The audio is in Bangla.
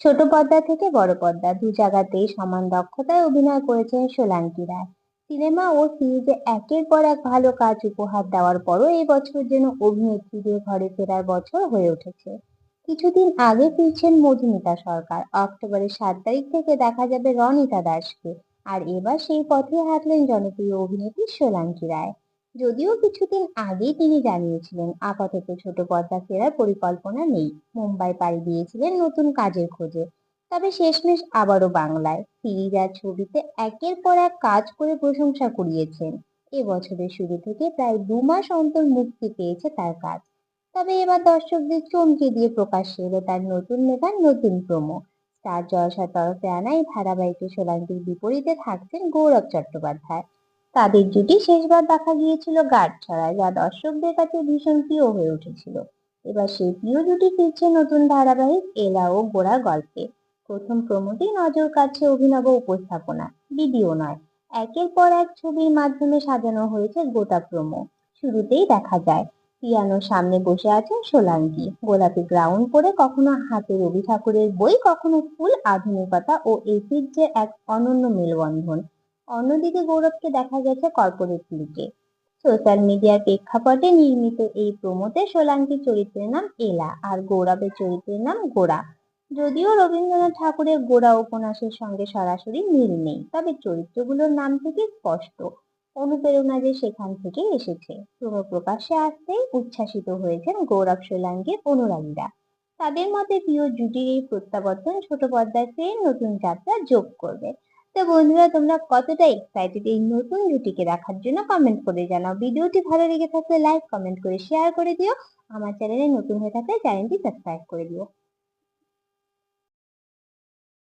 ছোট পর্দা থেকে বড় পর্দা দু জায়গাতেই সমান দক্ষতায় অভিনয় করেছেন সোলাঙ্কি রায়। সিনেমা ও সিরিজে একের পর এক ভালো কাজ উপহার দেওয়ার পরও এই বছর যেন অভিনেত্রীদের ঘরে ফেরার বছর হয়ে উঠেছে। কিছুদিন আগে ফিরছেন মধুমিতা সরকার। অক্টোবরের সাত তারিখ থেকে দেখা যাবে রনিতা দাসকে। আর এবার সেই পথে হাঁটলেন জনপ্রিয় অভিনেত্রী সোলাঙ্কি রায়। যদিও কিছুদিন আগেই তিনি জানিয়েছিলেন, আপাতত ছোট পর্দা ফেরার পরিকল্পনা নেই। মুম্বাই পাড়ি দিয়েছিলেন নতুন কাজের খোঁজে। তবে শেষমেশ আবারও বাংলায় সিরিজ আর ছবিতে একের পর এক কাজ করে প্রশংসা কুড়িয়েছেন। এবছরের শুরু থেকে প্রায় দু মাস অন্তর মুক্তি পেয়েছে তার কাজ। তবে এবার দর্শকদের চমকে দিয়ে প্রকাশ্যে এলো তার নতুন নেতার নতুন প্রোমো। স্টার জলসার তরফে আনা এই ধারাবাহিকে সোলাঙ্কির বিপরীতে থাকছেন গৌরব চট্টোপাধ্যায়। তাদের জুটি শেষবার দেখা গিয়েছিল গাঁটছড়ায় যা দর্শকদের কাছে ভীষণ প্রিয় হয়ে উঠেছিল। এবার সেই প্রিয় জুটি ফিরছে নতুন ধারাবাহিক এলা ও গোড়া গল্পে। প্রথম প্রমোতেই নজর কাটছে অভিনব উপস্থাপনা ভিডিও নয়। একের পর এক ছবির মাধ্যমে সাজানো হয়েছে গোটা প্রোমো। শুরুতেই দেখা যায়, পিয়ানোর সামনে বসে আছেন সোলাঙ্কি। গোলাপি গ্রাউন্ড পরে কখনো হাতে রবি ঠাকুরের বই, কখনো ফুল, আধুনিকতা ও ঐতিহ্যের এক অনন্য মেলবন্ধন। অন্যদিকে গৌরবকে দেখা গেছে কর্পোরেট লুকে সোশ্যাল মিডিয়ার প্রেক্ষাপটে নির্মিত এই প্রোমোতে সোলাঙ্কির চরিত্রের নাম এলা আর গৌরবের চরিত্রের নাম গোড়া যদিও রবীন্দ্রনাথ ঠাকুরের গোড়া উপন্যাসের সঙ্গে সরাসরি মিল নেই, তবে চরিত্রগুলোর নাম থেকে স্পষ্ট। অনুপ্রেরণা যে সেখান থেকে এসেছে। প্রোমো প্রকাশ্যে আসতেই উচ্ছ্বাসিত হয়েছেন গৌরব সোলাঙ্কির অনুরাগীরা। তাদের মতে প্রিয় জুটির এই প্রত্যাবর্তন ছোট পর্দায় ফের নতুন যাত্রা যোগ করবে। তো বন্ধুরা, তোমরা কতটা এক্সাইটেড এই নতুন জুটিকে দেখার জন্য কমেন্ট করে জানাও। ভিডিওটি ভালো লেগে থাকলে লাইক কমেন্ট করে শেয়ার করে দিও। আমার চ্যানেলে নতুন হয়ে থাকলে চ্যানেলটি সাবস্ক্রাইব করে দিও।